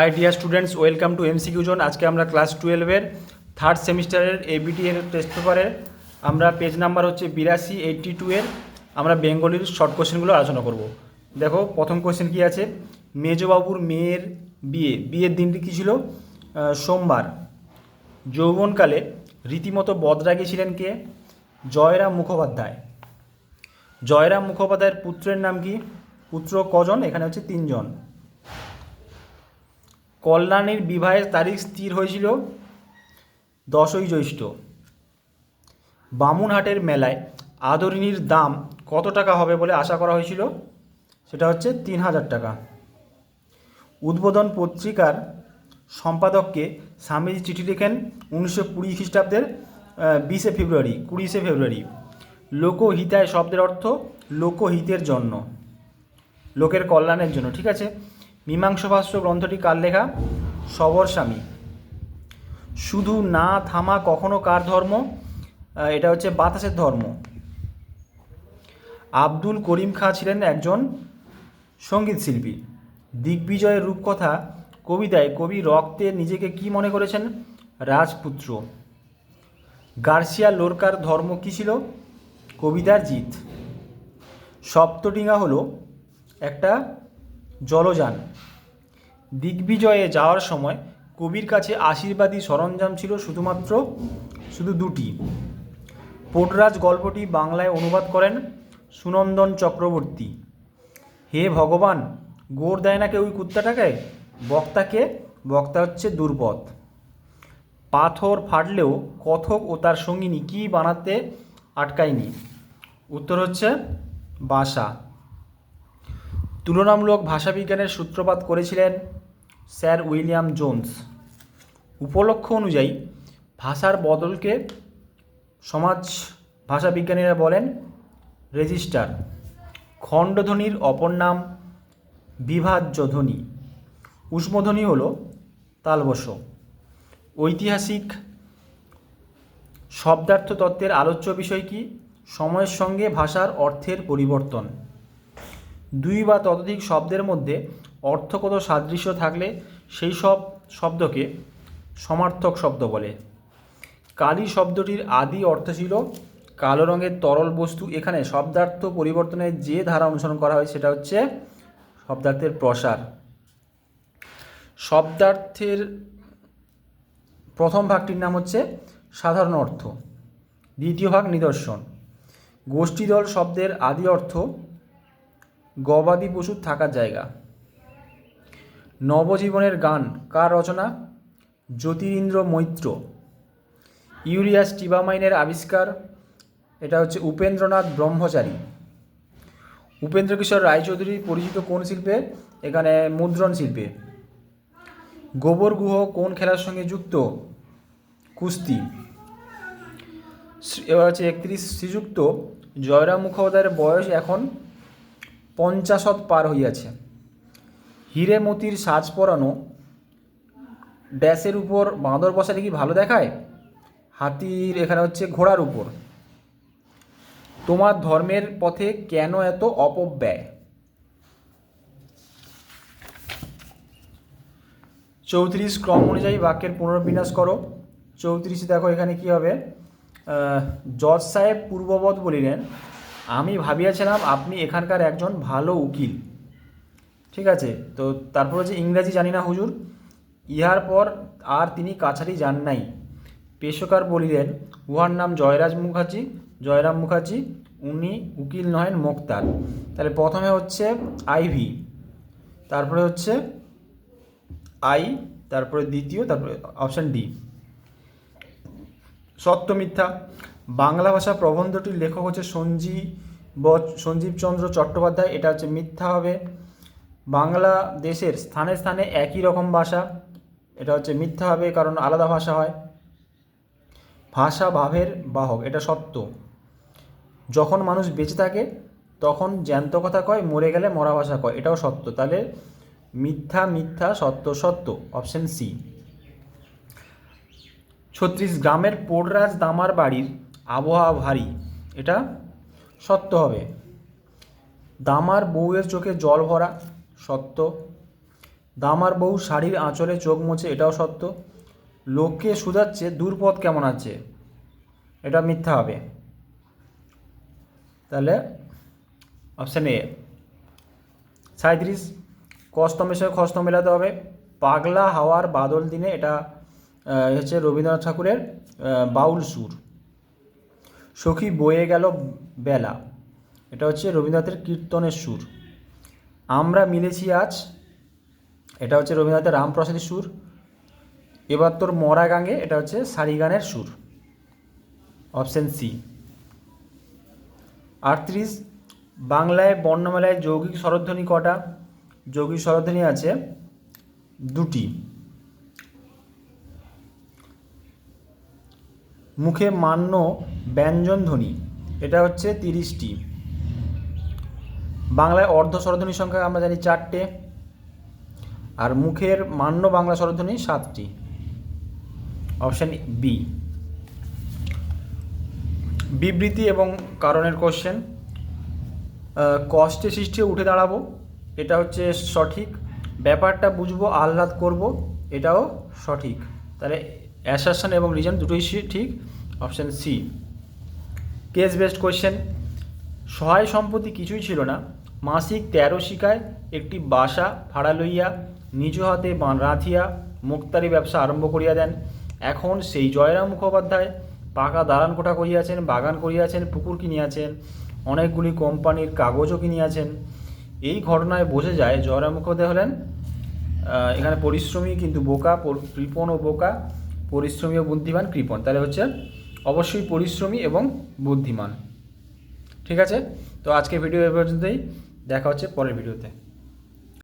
Hi dear students welcome to MCQ zone আজকে আমরা class টুয়েলভের থার্ড সেমিস্টারের এবিটি এর টেস্ট পেপারের আমরা পেজ নাম্বার হচ্ছে বিরাশি এইট্টি টু এর আমরা বেঙ্গলির শর্ট কোশ্চেনগুলো আলোচনা করব। দেখো, প্রথম কোশ্চেন কি আছে? মেজবাবুর মেয়ের বিয়ে। বিয়ের দিনটি কী ছিল? সোমবার। যৌবনকালে রীতিমতো বদরাগী ছিলেন কে? জয়রাম মুখোপাধ্যায়। জয়রাম মুখোপাধ্যায়ের পুত্রের নাম কি? পুত্র কজন? এখানে হচ্ছে তিনজন। কল্যাণীর বিবাহের তারিখ স্থির হয়েছিল দশই জ্যৈষ্ঠ। বামুনহাটের মেলায় আদরিনীর দাম কত টাকা হবে বলে আশা করা হয়েছিল? সেটা হচ্ছে তিন হাজার টাকা। উদ্বোধন পত্রিকার সম্পাদককে স্বামীজি চিঠি লিখেন উনিশশো কুড়ি খ্রিস্টাব্দের বিশে ফেব্রুয়ারি, কুড়িশে ফেব্রুয়ারি। লোকহিতায় শব্দের অর্থ লোকহিতের জন্য, লোকের কল্যাণের জন্য, ঠিক আছে? মীমাংসা ভাষ্য গ্রন্থটি কার লেখা? সবর স্বামী। শুধু না থামা কখনো কার ধর্ম? এটা হচ্ছে বাতাসের ধর্ম। আব্দুল করিম খাঁ ছিলেন একজন সংগীত শিল্পী। দিগ্বিজয়ের রূপকথা কবিতায় কবি রক্তে নিজেকে কি মনে করেছেন? রাজপুত্র। গার্সিয়া লোরকার ধর্ম কী ছিল? কবিতার জিত। সপ্তডিঙা হলো একটা জলযান। দিগ্বিজয়ে যাওয়ার সময় কবির কাছে আশীর্বাদী সরঞ্জাম ছিল শুধুমাত্র, শুধু দুটি। পোটরাজ গল্পটি বাংলায় অনুবাদ করেন সুনন্দন চক্রবর্তী। হে ভগবান, গোর দেয় না কেউ ওই কুত্তাটাকে? বক্তাকে, বক্তা হচ্ছে দুর্বদ পাথর ফাটলেও কথক ও তার সঙ্গিনী কী বানাতে আটকায়নি? উত্তর হচ্ছে বাসা। তুলনামূলক ভাষাবিজ্ঞানের সূত্রপাত করেছিলেন স্যার উইলিয়াম জোন্স। উপলক্ষ অনুযায়ী ভাষার বদলকে সমাজ ভাষাবিজ্ঞানীরা বলেন রেজিস্টার। খণ্ডধ্বনির অপর নাম বিভাজ্য ধ্বনি উষ্মধ্বনি হল তালবশ ঐতিহাসিক শব্দার্থ তত্ত্বের আলোচ্য বিষয় কি? সময়ের সঙ্গে ভাষার অর্থের পরিবর্তন। দুই বা ততোধিক শব্দের মধ্যে অর্থগত সাদৃশ্য থাকলে সেই সব শব্দকে সমার্থক শব্দ বলে। কালি শব্দটির আদি অর্থ ছিল কালো রঙের তরল বস্তু। এখানে শব্দার্থ পরিবর্তনের যে ধারা অনুসরণ করা হয় সেটা হচ্ছে শব্দার্থের প্রসার। শব্দার্থের প্রথম ভাগটির নাম হচ্ছে সাধারণ অর্থ। দ্বিতীয় ভাগ নিদর্শন। গোষ্ঠীদল শব্দের আদি অর্থ গবাদি পশুর থাকার জায়গা। নবজীবনের গান কার রচনা? জ্যোতিরিন্দ্র মৈত্র। ইউরিয়া স্টিবামাইনের আবিষ্কার, এটা হচ্ছে উপেন্দ্রনাথ ব্রহ্মচারী। উপেন্দ্র কিশোর রায়চৌধুরী পরিচিত কোন শিল্পে? এখানে মুদ্রণ শিল্পে। গোবর গুহ কোন খেলার সঙ্গে যুক্ত? কুস্তি। এবার হচ্ছে একত্রিশ শ্রীযুক্ত জয়রাম মুখোপাধ্যায়ের বয়স এখন পঞ্চাশত পার হইয়াছে। হিরে মতির সাজ পরানো ড্যাশের উপর বাঁদর বসালে কি ভালো দেখায়? হাতির এখানে হচ্ছে ঘোড়ার উপর। তোমার ধর্মের পথে কেন এত অপব্যয়? চৌত্রিশ ক্রম অনুযায়ী বাক্যের পুনর্বিন্যাস করো। চৌত্রিশে দেখো এখানে কি হবে? জজ সাহেব পূর্ববৎ বলিলেন আমি ভাবিয়াছিলাম আপনি এখানকার একজন ভালো উকিল। ঠিক আছে? তো তারপর হচ্ছে ইংরাজি জানি না হুজুর। ইহার পর আর তিনি কাছারি যান নাই। পেশকার বলিলেন, উহার নাম জয়রাজ মুখার্জি। জয়রাম মুখার্জি, উনি উকিল নহেন মোক্তার। তাহলে প্রথমে হচ্ছে আইভি, তারপরে হচ্ছে আই, তারপরে দ্বিতীয়, তারপরে অপশান ডি। সত্য মিথ্যা। বাংলা ভাষা প্রবন্ধটির লেখক হচ্ছে সঞ্জীব সঞ্জীবচন্দ্র চট্টোপাধ্যায়। এটা হচ্ছে মিথ্যা হবে। বাংলা দেশের স্থানে স্থানে একই রকম ভাষা। এটা হচ্ছে মিথ্যা হবে কারণ আলাদা ভাষা হয়। ভাষা ভাবের বাহক, এটা সত্য। যখন মানুষ বেঁচে থাকে, তখন জ্যান্ত কথা কয়, মরে গেলে মরা ভাষা কয়। এটাও সত্য। তাহলে মিথ্যা মিথ্যা, সত্য সত্য, অপশন সি। ছত্রিশ, গ্রামের পোড়রাজ দামার বাড়ির আবহাওয়া ভারী, এটা সত্য হবে। দামার বউয়ের চোখে জল ভরা, সত্য। দামার বউ শাড়ির আঁচলে চোখ মোছে, এটাও সত্য। লোককে শুধাচ্ছে, দূরপথ কেমন আছে? এটা মিথ্যা হবে। তাহলে অপশান এ সাঁত্রিশ কস্তমের সঙ্গে খস্ত মেলাতে হবে। পাগলা হাওয়ার বাদল দিনে এটা হচ্ছে রবীন্দ্রনাথ ঠাকুরের বাউল সুর। সখী বয়ে গেল বেলা। এটা হচ্ছে রবীন্দ্রনাথের কীর্তনের সুর। আমরা মিলেছি আজ, এটা হচ্ছে রবীন্দ্রনাথের রামপ্রসাদের সুর। এবার তোর মরা গাঙ্গে, এটা হচ্ছে সারি গানের সুর। Option C. আটত্রিশ, বাংলায় বর্ণমালায় যৌগিক স্বরধ্বনি কটা? যৌগিক স্বরধ্বনি আছে দুটি। মুখে মান্য ব্যঞ্জন ধ্বনি। এটা হচ্ছে তিরিশটি। বাংলায় অর্ধ স্বরধ্বনির সংখ্যা আমরা জানি চারটে, আর মুখের মান্য বাংলা স্বরধ্বনি সাতটি। অপশান বি বিবৃতি এবং কারণের কোশ্চেন কষ্টে সৃষ্টি উঠে দাঁড়াবো, এটা হচ্ছে সঠিক। ব্যাপারটা বুঝব, আহ্লাদ করব, এটাও সঠিক। তাহলে অ্যাসারশন এবং রিজন দুটোই ঠিক? Option C case based question সহায় সম্পত্তি কিছুই ছিল না। মাসিক তেরো শিকায় একটি বাসা ভাড়া লইয়া, নিজ হাতে রাঁধিয়া মুক্তারি ব্যবসা আরম্ভ করিয়া দেন। এখন সেই জয়রাম মুখোপাধ্যায় পাকা দালান কোঠা করিয়াছেন, বাগান করিয়াছেন, পুকুর কিনিয়াছেন, অনেকগুলি কোম্পানির কাগজও কিনিয়াছেন। এই ঘটনায় বোঝা যায় জয়রাম মুখোপাধ্যায় হলেন এখানে পরিশ্রমী কিন্তু বোকা কৃপণ ও বোকা। পরিশ্রমী ও বুদ্ধিমান কৃপণ তাহলে হচ্ছে অবশ্যই পরিশ্রমী এবং বুদ্ধিমান। ঠিক আছে? তো আজকে ভিডিও এ পর্যন্তই। দেখা হচ্ছে পরের ভিডিওতে